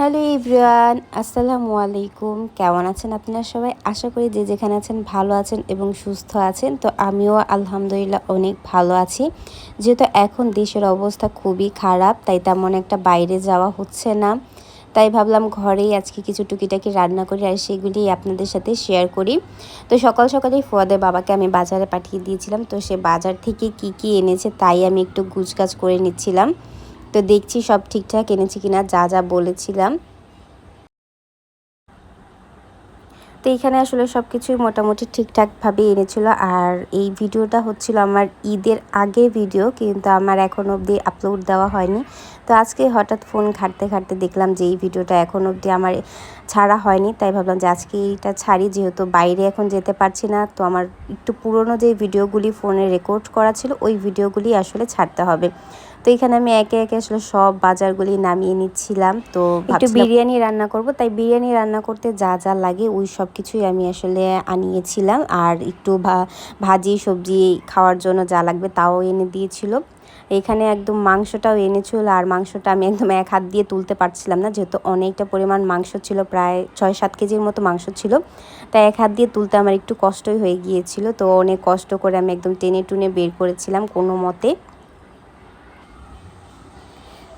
Hello ইব্রিয়ান আসসালামু আলাইকুম। কেমন আছেন আপনারা সবাই? আশা করি যে যেখানে আছেন ভালো আছেন এবং সুস্থ আছেন। তো আমিও আলহামদুলিল্লাহ অনেক ভালো আছি। যেহেতু এখন দেশের অবস্থা খুবই খারাপ, তাই তেমন একটা বাইরে যাওয়া হচ্ছে না। তাই ভাবলাম ঘরেই আজকে কিছু টুকিটাকি রান্না করি আর সেগুলি আপনাদের সাথে শেয়ার করি। তো সকাল সকালেই ফুয়াদের বাবাকে আমি বাজারে পাঠিয়ে দিয়েছিলাম। তো সে বাজার থেকে কি কি এনেছে তাই আমি একটু গুছগাছ করে নিচ্ছিলাম। তো দেখছি সব ঠিকঠাক, এনেছি কিনা, যা যা বলেছিলাম। তো এখানে আসলে সব কিছুই মোটামুটি ঠিকঠাকভাবে এনেছিল। আর এই ভিডিওটা হচ্ছিল আমার ঈদের আগে ভিডিও, কিন্তু আমার এখন অবধি আপলোড দেওয়া হয়নি। তো আজকে হঠাৎ ফোন ঘাটতে ঘাটতে দেখলাম যে এই ভিডিওটা এখন অবধি আমার ছাড়া হয়নি তাই ভাবলাম যে আজকে এইটা ছাড়ি যেহেতু বাইরে এখন যেতে পারছি না তো আমার একটু পুরনো যে ভিডিওগুলি ফোনে রেকর্ড করা ছিল ওই ভিডিওগুলি আসলে ছাড়তে হবে। তো এখানে আমি একে একে আসলে সব বাজারগুলি নামিয়ে নিচ্ছিলাম তো একটু বিরিয়ানি রান্না করব তাই বিরিয়ানি রান্না করতে যা যা লাগে ওই সব কিছুই আমি আসলে আনিয়েছিলাম আর একটু ভাজি সবজি খাওয়ার জন্য যা লাগবে তাও এনে দিয়েছিল। এখানে একদম মাংসটাও এনেছিল আর মাংসটা আমি একদম এক হাত দিয়ে তুলতে পারছিলাম না, যেহেতু অনেকটা পরিমাণ মাংস ছিল, প্রায় ছয় সাত কেজির মতো মাংস ছিল। তাই এক হাত দিয়ে তুলতে আমার একটু কষ্টই হয়ে গিয়েছিল, তো অনেক কষ্ট করে আমি একদম টেনে টুনে বের করেছিলাম কোনো মতে।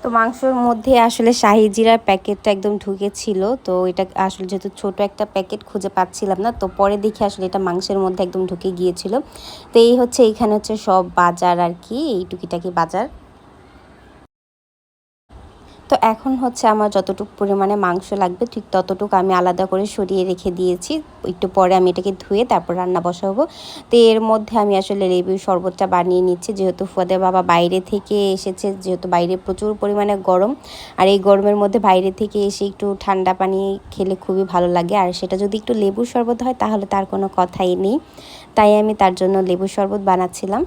তো মাংসর মধ্যে আসলে শাহি জিরার প্যাকেটটা একদম ঢুকেছিল, তো এটা আসলে যেহেতু ছোট একটা প্যাকেট খুঁজে পাচ্ছিলাম না, তো পরে দেখি আসলে এটা মাংসের মধ্যে একদম ঢুকে গিয়েছিল। তো এই হচ্ছে এখানে হচ্ছে সব বাজার আর কি, এই টুকিটাকি বাজার। তো এখন হচ্ছে আমার যতটুকু পরিমাণে মাংস লাগবে, ঠিক ততটুকু আমি আলাদা করে সরিয়ে রেখে দিয়েছি। একটু পরে আমি এটাকে ধুয়ে তারপর রান্না বসাবো। তো এর মধ্যে আমি আসলে লেবুর শরবতটা বানিয়ে নিচ্ছি। যেহেতু ফুয়াদের বাবা বাইরে থেকে এসেছে, যেহেতু বাইরে প্রচুর পরিমাণে গরম, আর এই গরমের মধ্যে বাইরে থেকে এসে একটু ঠান্ডা পানি খেলে খুবই ভালো লাগে। আর সেটা যদি একটু লেবুর শরবত হয়, তাহলে তার কোনো কথাই নেই। তাই আমি তার জন্য লেবুর শরবত বানাচ্ছিলাম।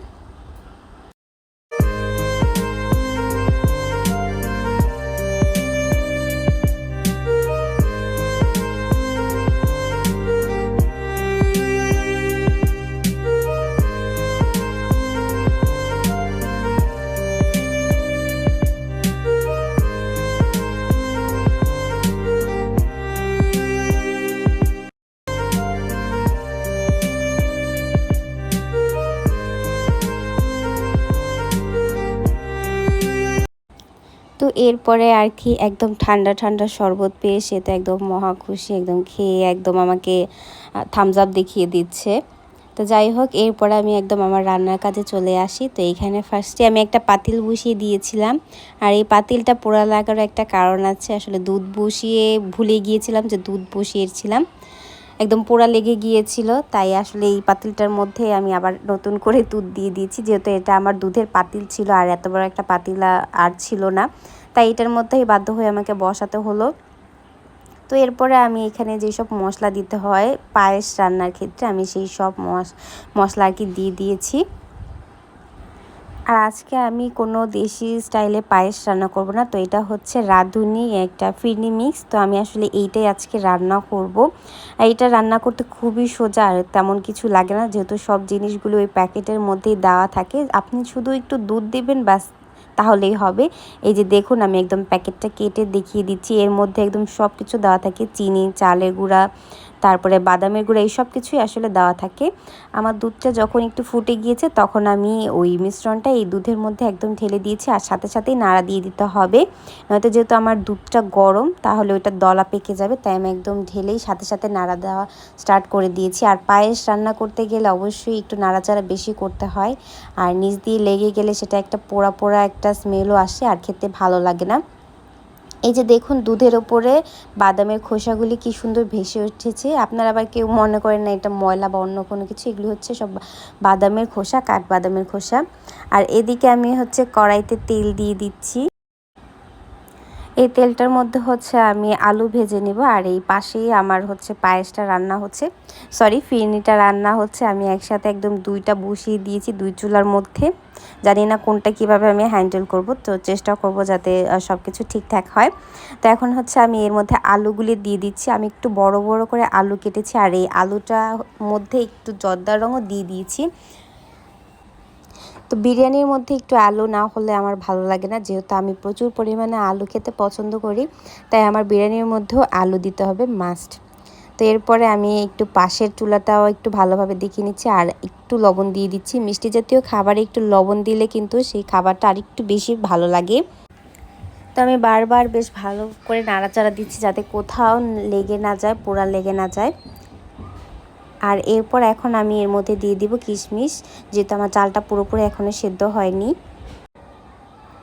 এরপরে আর কি একদম ঠান্ডা ঠান্ডা শরবত পেয়ে সে তো একদম মহা খুশি, একদম খেয়ে একদম আমাকে থামস আপ দেখিয়ে দিচ্ছে। তো যাই হোক, এরপরে আমি একদম আমার রান্নার কাজে চলে আসি। তো এইখানে ফার্স্টে আমি একটা পাতিল বসিয়ে দিয়েছিলাম। আর এই পাতিলটা পোড়া লাগারও একটা কারণ আছে। আসলে দুধ বসিয়ে ভুলে গিয়েছিলাম যে দুধ বসিয়েছিলাম। একদম পোড়া লেগে গিয়েছিল। তাই আসলে এই পাতিলটার মধ্যে আমি আবার নতুন করে দুধ দিয়ে দিয়েছি। যেহেতু এটা আমার দুধের পাতিল ছিল আর এত বড় একটা পাতিলা আর ছিল না। তাই এটার মধ্যেই বাধ্য হয়ে আমাকে বসাতে হলো। তো এরপরে আমি এখানে যেসব মশলা দিতে হয়, পায়েস রান্নার ক্ষেত্রে আমি সেই সব মশলা আর কি দিয়ে দিয়েছি। আর আজকে আমি কোনো দেশি স্টাইলে পায়েস রান্না করব না, তো এটা হচ্ছে রাঁধুনি একটা ফিরনি মিক্স। তো আমি আসলে এইটাই আজকে রান্না করব। আর এটা রান্না করতে খুবই সোজা, আর তেমন কিছু লাগে না। যেহেতু সব জিনিসগুলো ওই প্যাকেটের মধ্যেই দেওয়া থাকে, আপনি শুধু একটু দুধ দেবেন, ব্যাস। তাহলেই হবে। এই যে দেখুন, আমি একদম প্যাকেটটা কেটে দেখিয়ে দিচ্ছি। এর মধ্যে একদম সব কিছু দেওয়া থাকে। চিনি, চালের গুঁড়া তারপরে বাদামের গুঁড়া, এই সব কিছুই আসলে দেওয়া থাকে। আমার দুধটা যখন একটু ফুটে গিয়েছে, তখন আমি ওই মিশ্রণটা এই দুধের মধ্যে একদম ঢেলে দিয়েছি আর সাথে সাথেই নাড়া দিয়ে দিতে হবে। নয়তো যেহেতু আমার দুধটা গরম, তাহলে ওইটা দলা পেকে যাবে, তাই আমি একদম ঢেলেই সাথে সাথে নাড়া দেওয়া স্টার্ট করে দিয়েছি। আর পায়েস রান্না করতে গেলে অবশ্যই একটু নাড়াচাড়া বেশি করতে হয়। আর নিচ দিয়ে লেগে গেলে সেটা একটা পোড়া পোড়া একটা স্মেলও আসে, আর খেতে ভালো লাগে না। এই যে দেখুন দুধের ওপরে বাদামের খোসাগুলি কি সুন্দর ভেসে উঠেছে। আপনারা আবার কেউ মনে করেন না এটা ময়লা বা অন্য কোনো কিছু, এগুলি হচ্ছে সব বাদামের খোসা কাঠ বাদামের খোসা। আর এদিকে আমি হচ্ছে কড়াইতে তেল দিয়ে দিচ্ছি। এই তেলটার মধ্যে হচ্ছে আমি আলু ভেজে নিব, আর এই পাশেই আমার হচ্ছে পায়েসটা রান্না হচ্ছে। সরি ফিরনিটা রান্না হচ্ছে। আমি একসাথে একদম দুইটা বসিয়ে দিয়েছি দুই চুলার মধ্যে। জানি না কোনটা কীভাবে আমি হ্যান্ডেল করব, তো চেষ্টা করব যাতে সব কিছু ঠিকঠাক হয়। তো এখন হচ্ছে আমি এর মধ্যে আলুগুলি দিয়ে দিচ্ছি। আমি একটু বড় বড় করে আলু কেটেছি, আর এই আলুটা মধ্যে একটু জর্দার রঙও দিয়ে দিয়েছি। তো বিরিয়ানির মধ্যে একটু আলু না হলে আমার ভালো লাগে না। যেহেতু আমি প্রচুর পরিমাণে আলু খেতে পছন্দ করি, তাই আমার বিরিয়ানির মধ্যেও আলু দিতে হবে মাস্ট তো এরপরে আমি একটু পাশের চুলাটাও একটু ভালোভাবে দেখিয়ে নিচ্ছি আর একটু লবণ দিয়ে দিচ্ছি। মিষ্টি জাতীয় খাবারে একটু লবণ দিলে কিন্তু সেই খাবারটা আর একটু বেশি ভালো লাগে। তো আমি বারবার বেশ ভালো করে নাড়াচাড়া দিচ্ছি যাতে কোথাও লেগে না যায়, পোড়া লেগে না যায়। আর এরপর এখন আমি এর মধ্যে দিয়ে দিব কিশমিশ, যেহেতু আমার চালটা পুরোপুরি এখনও সেদ্ধ হয়নি।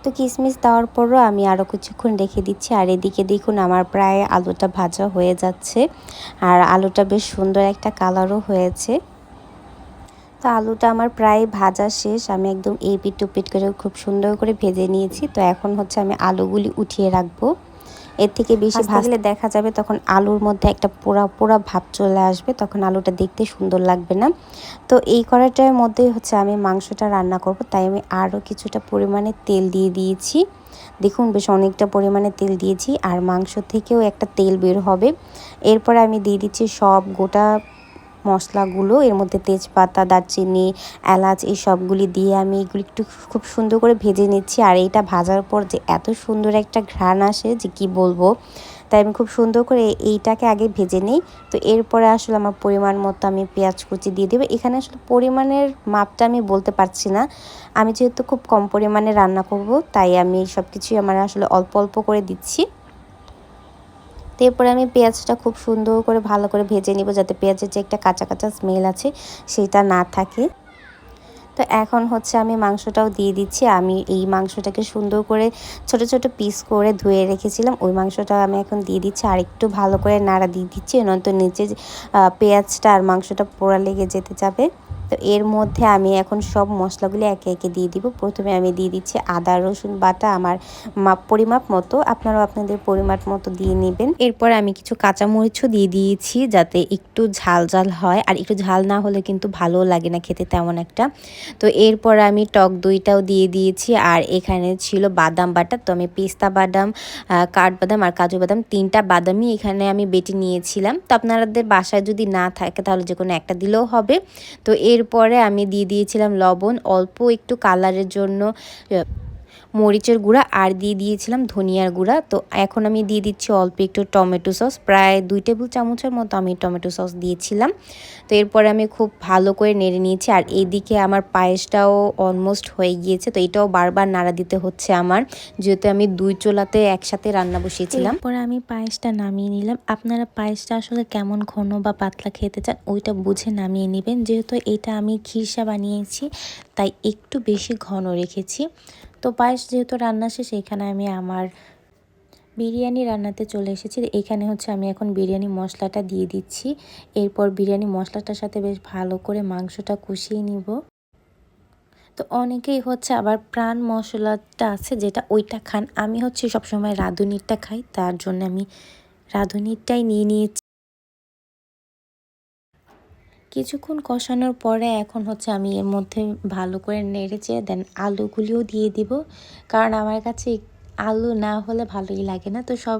তো কিশমিশ দেওয়ার পরও আমি আরও কিছুক্ষণ রেখে দিচ্ছি, আর এদিকে দেখুন আমার প্রায় আলুটা ভাজা হয়ে যাচ্ছে, আর আলুটা বেশ সুন্দর একটা কালারও হয়েছে। তো আলুটা আমার প্রায় ভাজা শেষ, আমি একদম এই পিট টুপিট করে খুব সুন্দর করে ভেজে নিয়েছি। তো এখন হচ্ছে আমি আলুগুলি উঠিয়ে রাখব। এর থেকে বেশি ভাজলে দেখা যাবে তখন আলুর মধ্যে একটা পোড়া পোড়া ভাব চলে আসবে তখন আলুটা দেখতে সুন্দর লাগবে না। তো এই কড়াইটার মধ্যেই হচ্ছে আমি মাংসটা রান্না করব তাই আমি আরও কিছুটা পরিমাণে তেল দিয়ে দিয়েছি। দেখুন বেশ অনেকটা পরিমাণে তেল দিয়েছি আর মাংস থেকেও একটা তেল বের হবে। এরপরে আমি দিয়ে দিচ্ছি সব গোটা মশলাগুলো, এর মধ্যে তেজপাতা, দারচিনি, এলাচ, এই সবগুলি দিয়ে আমি এগুলি একটু খুব সুন্দর করে ভেজে নিচ্ছি। আর এইটা ভাজার পর যে এত সুন্দর একটা ঘ্রাণ আসে যে কি বলব? তাই আমি খুব সুন্দর করে এইটাকে আগে ভেজে নিই। তো এরপরে আসলে আমার পরিমাণ মতো আমি পেঁয়াজ কুচি দিয়ে দেবো। এখানে আসলে পরিমাণের মাপটা আমি বলতে পারছি না। আমি যেহেতু খুব কম পরিমাণে রান্না করব, তাই আমি সব কিছুই আমার আসলে অল্প অল্প করে দিচ্ছি। এরপরে আমি পেঁয়াজটা খুব সুন্দর করে ভালো করে ভেজে নিব যাতে পেঁয়াজের যে একটা কাঁচা কাঁচা স্মেল আছে, সেটা না থাকে। তো এখন হচ্ছে আমি মাংসটাও দিয়ে দিচ্ছি। আমি এই মাংসটাকে সুন্দর করে ছোট ছোট পিস করে ধুয়ে রেখেছিলাম। ওই মাংসটা আমি এখন দিয়ে দিচ্ছি। আর একটু ভালো করে নাড়া দিয়ে দিচ্ছি। নয়তো নিচে পেঁয়াজটা আর মাংসটা পোড়া লেগে যেতে যাবে। তো এর মধ্যে আমি এখন সব মশলাগুলি একে একে দিয়ে দিব। প্রথমে আমি দিয়ে দিচ্ছি আদা, রসুন, বাটা, আমার মাপ পরিমাপ মতো। আপনারাও আপনাদের পরিমাপ মতো দিয়ে নেবেন। এরপর আমি কিছু কাঁচামরিচও দিয়ে দিয়েছি যাতে একটু ঝাল ঝাল হয়। আর একটু ঝাল না হলে কিন্তু ভালো লাগে না খেতে তেমন একটা। তো এরপর আমি টক দইটাও দিয়ে দিয়েছি। আর এখানে ছিল বাদাম বাটা। তো আমি পেস্তা বাদাম কাঠবাদাম আর কাজু বাদাম তিনটা বাদামই এখানে আমি বেটে নিয়েছিলাম। তো আপনাদের বাসায় যদি না থাকে তাহলে যে কোনো একটা দিলেও হবে। তো এর এরপরে আমি দিয়ে দিয়েছিলাম লবণ অল্প একটু কালারের জন্য মরিচের গুঁড়া আর দিয়ে দিয়েছিলাম ধনিয়ার গুঁড়া। তো এখন আমি দিয়ে দিচ্ছি অল্প একটু টমেটো সস। প্রায় দুই টেবিল চামচের মতো আমি টমেটো সস দিয়েছিলাম। তো এরপরে আমি খুব ভালো করে নেড়ে নিয়েছি। আর এইদিকে আমার পায়েসটাও অলমোস্ট হয়ে গিয়েছে। তো এটাও বারবার নাড়া দিতে হচ্ছে আমার। যেহেতু আমি দুই চোলাতে একসাথে রান্না বসিয়েছিলাম। পরে আমি পায়েসটা নামিয়ে নিলাম। আপনারা পায়েসটা আসলে কেমন ঘন বা পাতলা খেতে চান, ওইটা বুঝে নামিয়ে নেবেন। যেহেতু এটা আমি খিরসা বানিয়েছি, তাই একটু বেশি ঘন রেখেছি। তো পায়েস যেহেতু রান্না শেষ, এখানে আমি আমার বিরিয়ানি রান্নাতে চলে এসেছি। এখানে হচ্ছে আমি এখন বিরিয়ানি মশলাটা দিয়ে দিচ্ছি। এরপর বিরিয়ানি মশলাটার সাথে বেশ ভালো করে মাংসটা কষিয়ে নিব। তো অনেকেই হচ্ছে আবার প্রাণ মশলাটা আছে যেটা ওইটা খান। আমি হচ্ছে সবসময় রাঁধুনিরটা খাই, তার জন্য আমি রাঁধুনিরটাই নিয়ে নিয়েছি। কিছুক্ষণ কষানোর পরে এখন হচ্ছে আমি এর মধ্যে ভালো করে নেড়েচে দেন আলুগুলিও দিয়ে দিব। কারণ আমার কাছে আলু না হলে ভালোই লাগে না। তো সব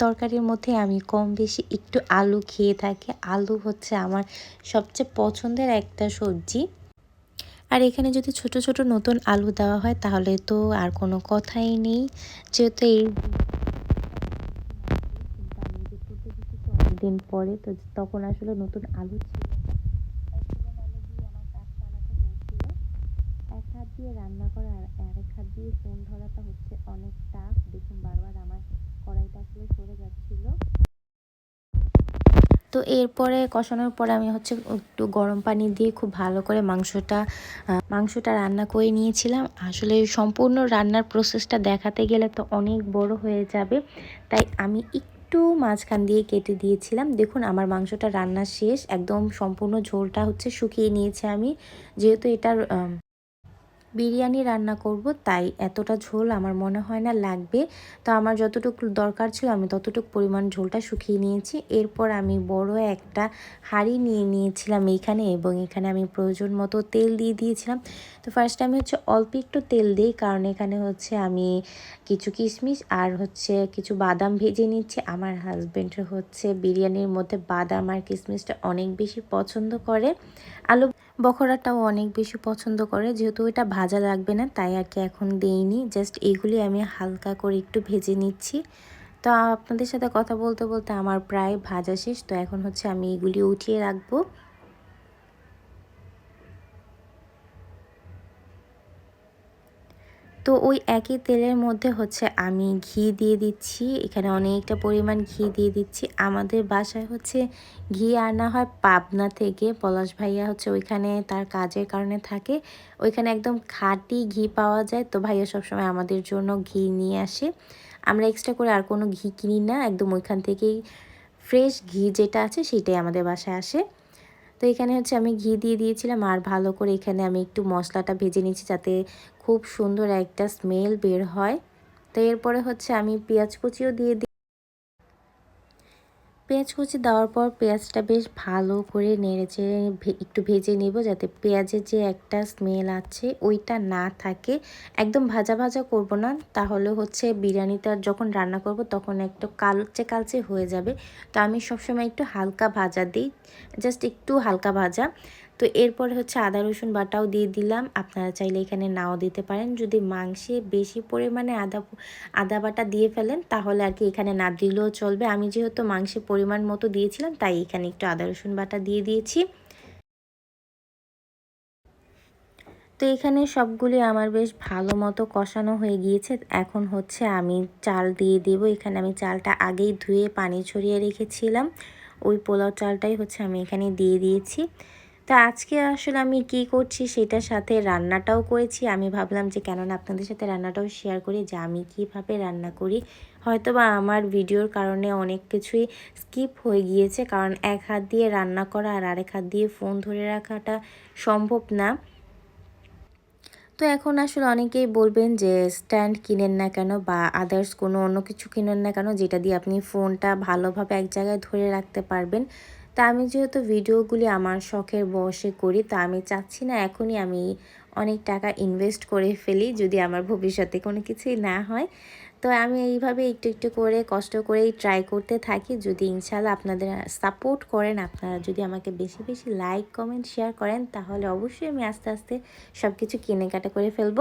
তরকারির মধ্যে আমি কম বেশি একটু আলু খেয়ে থাকি। আলু হচ্ছে আমার সবচেয়ে পছন্দের একটা সবজি। আর এখানে যদি ছোট ছোট নতুন আলু দেওয়া হয় তাহলে তো আর কোনো কথাই নেই। যেহেতু এই দিন পরে তো তখন আসলে নতুন আলু ছিল দিয়ে রান্না করা আর আরেক হাত দিয়ে ফোন ধরাটা হচ্ছে অনেক টাফ। দেখুন, বারবার আমার কড়াইটা আসলে সরে যাচ্ছিল। তো এরপরে কষানোর পরে আমি হচ্ছে একটু গরম পানি দিয়ে খুব ভালো করে মাংসটা মাংসটা রান্না করে নিয়েছিলাম। আসলে সম্পূর্ণ রান্নার প্রসেসটা দেখাতে গেলে তো অনেক বড় হয়ে যাবে। তাই আমি একটু মাঝখান দিয়ে কেটে দিয়েছিলাম। দেখুন, আমার মাংসটা রান্না শেষ। একদম সম্পূর্ণ ঝোলটা হচ্ছে শুকিয়ে নিয়েছে আমি। যেহেতু এটার বিরিয়ানি রান্না করব, তাই এতটা ঝোল আমার মনে হয় না লাগবে। তো আমার যতটুকু দরকার ছিল, আমি ততটুকু পরিমাণ ঝোলটা শুকিয়ে নিয়েছি। এরপর আমি বড় একটা হাঁড়ি নিয়ে নিয়েছিলাম এইখানে এবং এখানে আমি প্রয়োজন মতো তেল দিয়ে দিয়েছিলাম। তো ফার্স্ট আমি হচ্ছে অল্প একটু তেল দিই, কারণ এখানে হচ্ছে আমি কিছু কিশমিশ আর হচ্ছে কিছু বাদাম ভেজে নিচ্ছি। আমার হাজব্যান্ডের হচ্ছে বিরিয়ানির মধ্যে বাদাম আর কিশমিশটা অনেক বেশি পছন্দ করে। আলু বখরাটাও অনেক বেশি পছন্দ করে, যেহেতু এটা ভাজা লাগবে না, তাই আর কি এখন দেইনি। জাস্ট এইগুলি আমি হালকা করে একটু ভেজে নিচ্ছি। তো আপনাদের সাথে কথা বলতে বলতে আমার প্রায় ভাজা শেষ, তো এখন হচ্ছে আমি এগুলি উঠিয়ে রাখব। তো ওই একই তেলের মধ্যে হচ্ছে আমি ঘি দিয়ে দিচ্ছি। এখানে অনেকটা পরিমাণ ঘি দিয়ে দিচ্ছি। আমাদের বাসায় হচ্ছে ঘি আনা হয় পাবনা থেকে। পলাশ ভাইয়া হচ্ছে ওইখানে তার কাজের কারণে থাকে। ওইখানে একদম খাঁটি ঘি পাওয়া যায়। তো ভাইয়া সবসময় আমাদের জন্য ঘি নিয়ে আসে। আমরা এক্সট্রা করে আর কোনো ঘি কিনি না। একদম ওইখান থেকেই ফ্রেশ ঘি যেটা আছে সেটাই আমাদের বাসায় আসে। তো এখানে হচ্ছে আমি ঘি দিয়ে দিয়েছিলাম আর ভালো করে এখানে আমি একটু মশলাটা ভেজে নিয়েছি যাতে খুব সুন্দর একটা স্মেল বের হয়। তো এরপরে হচ্ছে আমি পেঁয়াজ কুচিও দিয়ে পেঁয়াজ কুচি দেওয়ার পর পেঁয়াজটা বেশ ভালো করে নেড়েচেড়ে একটু ভেজে নেব যাতে পেঁয়াজের যে একটা স্মেল আছে ওইটা না থাকে। একদম ভাজা ভাজা করব না, তাহলে হচ্ছে বিরিয়ানিটা যখন রান্না করব তখন একটু কালচে কালচে হয়ে যাবে। তো আমি সবসময় একটু হালকা ভাজা দিই জাস্ট একটু হালকা ভাজা। তো এরপরে হচ্ছে আদা, রসুন বাটাও দিয়ে দিলাম। আপনারা চাইলে এখানে নাও দিতে পারেন। যদি মাংসে বেশি পরিমাণে আদা আদা বাটা দিয়ে ফেলেন, তাহলে আর কি এখানে না দিলেও চলবে। আমি যেহেতু মাংসে পরিমাণ মতো দিয়েছিলাম, তাই এখানে একটু আদা, রসুন বাটা দিয়ে দিয়েছি। তো এখানে সবগুলি আমার বেশ ভালো মতো কষানো হয়ে গিয়েছে। এখন হচ্ছে আমি চাল দিয়ে দেব। এখানে আমি চালটা আগেই ধুয়ে, পানি ছড়িয়ে রেখেছিলাম। ওই পোলাও চালটাই হচ্ছে আমি এখানে দিয়ে দিয়েছি। তো আজকে আসলে আমি কি করছি সেটার সাথে রান্নাটাও করেছি। আমি ভাবলাম যে কেননা আপনাদের সাথে রান্নাটাও শেয়ার করি যে আমি কীভাবে রান্না করি। হয়তো বা আমার ভিডিওর কারণে অনেক কিছুই স্কিপ হয়ে গিয়েছে, কারণ এক হাত দিয়ে রান্না করা আর আরেক হাত দিয়ে ফোন ধরে রাখাটা সম্ভব না। তো এখন আসলে অনেকেই বলবেন যে স্ট্যান্ড কিনেন না কেন বা আদার্স কোনো অন্য কিছু কিনেন না কেন, যেটা দিয়ে আপনি ফোনটা ভালোভাবে এক জায়গায় ধরে রাখতে পারবেন। তা আমি যেহেতু ভিডিওগুলি আমার শখের বসে করি, তা আমি চাচ্ছি না এখনই আমি অনেক টাকা ইনভেস্ট করে ফেলি যদি আমার ভবিষ্যতে কোনো কিছুই না হয়। তো আমি এইভাবে একটু একটু করে কষ্ট করেই ট্রাই করতে থাকি। যদি ইনশাল্লাহ আপনাদের সাপোর্ট করেন, আপনারা যদি আমাকে বেশি বেশি লাইক কমেন্ট শেয়ার করেন, তাহলে অবশ্যই আমি আস্তে আস্তে সব কিছু কেনাকাটা করে ফেলব।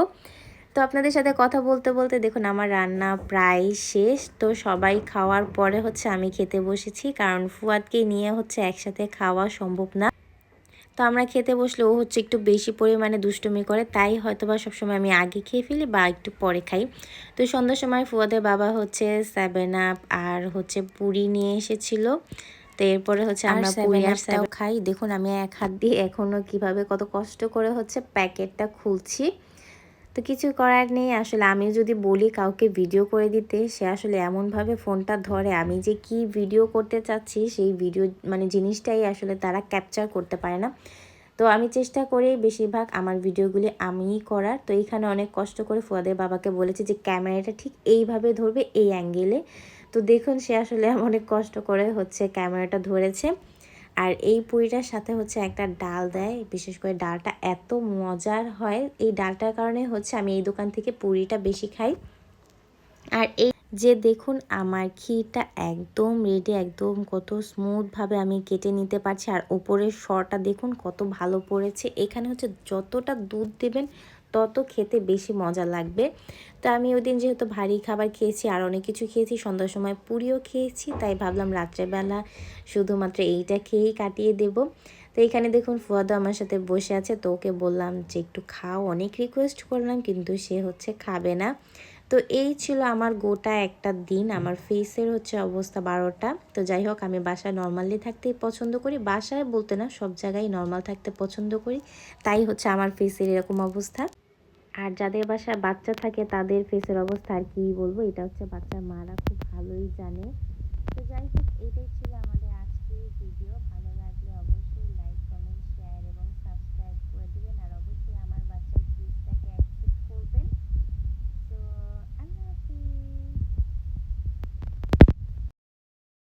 তো আপনাদের সাথে কথা বলতে বলতে দেখুন আমার রান্না প্রায় শেষ। তো সবাই খাওয়ার পরে হচ্ছে আমি খেতে বসেছি কারণ ফুয়াদকে নিয়ে হচ্ছে একসাথে খাওয়া সম্ভব না। তো আমরা খেতে বসলে ও হচ্ছে একটু বেশি পরিমাণে দুষ্টুমি করে তাই হয়তো বা সবসময় আমি আগে খেয়ে ফেলি বা একটু পরে খাই। তো সন্ধ্যার সময় ফুয়াদের বাবা হচ্ছে সেভেন আপ আর হচ্ছে পুরি নিয়ে এসেছিল। তো এরপরে হচ্ছে আমরা পুরি আর খাই। দেখুন আমি এক হাত দিয়ে এখনও কীভাবে কত কষ্ট করে হচ্ছে প্যাকেটটা খুলছি। তো কিছু করার নেই। আসলে আমি যদি বলি কাউকে ভিডিও করে দিতে, সে আসলে এমনভাবে ফোনটা ধরে। আমি যে কি ভিডিও করতে চাচ্ছি, সেই ভিডিও মানে জিনিসটাই আসলে তারা ক্যাপচার করতে পারে না। তো আমি চেষ্টা করি বেশিরভাগ আমার ভিডিওগুলি আমিই করার। তো এইখানে অনেক কষ্ট করে ফুয়াদের বাবাকে বলেছি যে, ক্যামেরাটা ঠিক এইভাবে ধরবে, এই অ্যাঙ্গেলে তো দেখুন সে আসলে অনেক কষ্ট করে হচ্ছে ক্যামেরাটা ধরেছে। আর এই পুরিটার সাথে হচ্ছে একটা ডাল দেয়, বিশেষ করে ডালটা এত মজার হয়। এই ডালটার কারণে হচ্ছে আমি এই দোকান থেকে পুরিটা বেশি খাই। আর এই যে দেখুন আমার ক্ষীরটা একদম রেডি একদম কত স্মুথভাবে আমি কেটে নিতে পারছি। আর ওপরের শরটা দেখুন কত ভালো পড়েছে। এখানে হচ্ছে যতটা দুধ দেবেন তত খেতে বেশি মজা লাগবে। তো আমি ওই দিন যেহেতু ভারী খাবার খেয়েছি, আর অনেক কিছু খেয়েছি, সন্ধ্যার সময় পুরিও খেয়েছি, তাই ভাবলাম রাত্রেবেলা শুধুমাত্র এইটা খেয়েই কাটিয়ে দেব। তো এখানে দেখুন ফুয়াদো আমার সাথে বসে আছে, তো ওকে বললাম যে, একটু খাও। অনেক রিকোয়েস্ট করলাম, কিন্তু সে হচ্ছে খাবে না। তো এই ছিল আমার গোটা একটা দিন, আমার ফেসের হচ্ছে অবস্থা বারোটা। তো যাই হোক, আমি বাসায় নর্মালি থাকতেই পছন্দ করি, বাসায় বলতে না, সব জায়গায় নর্মাল থাকতে পছন্দ করি, তাই হচ্ছে আমার ফেসের এরকম অবস্থা। আর যাদের বাসায় বাচ্চা থাকে, তাদের ফেসের অবস্থা আর কি বলব? এটা হচ্ছে বাচ্চার মারা, খুব ভালোই জানে। তো যাই হোক, এটাই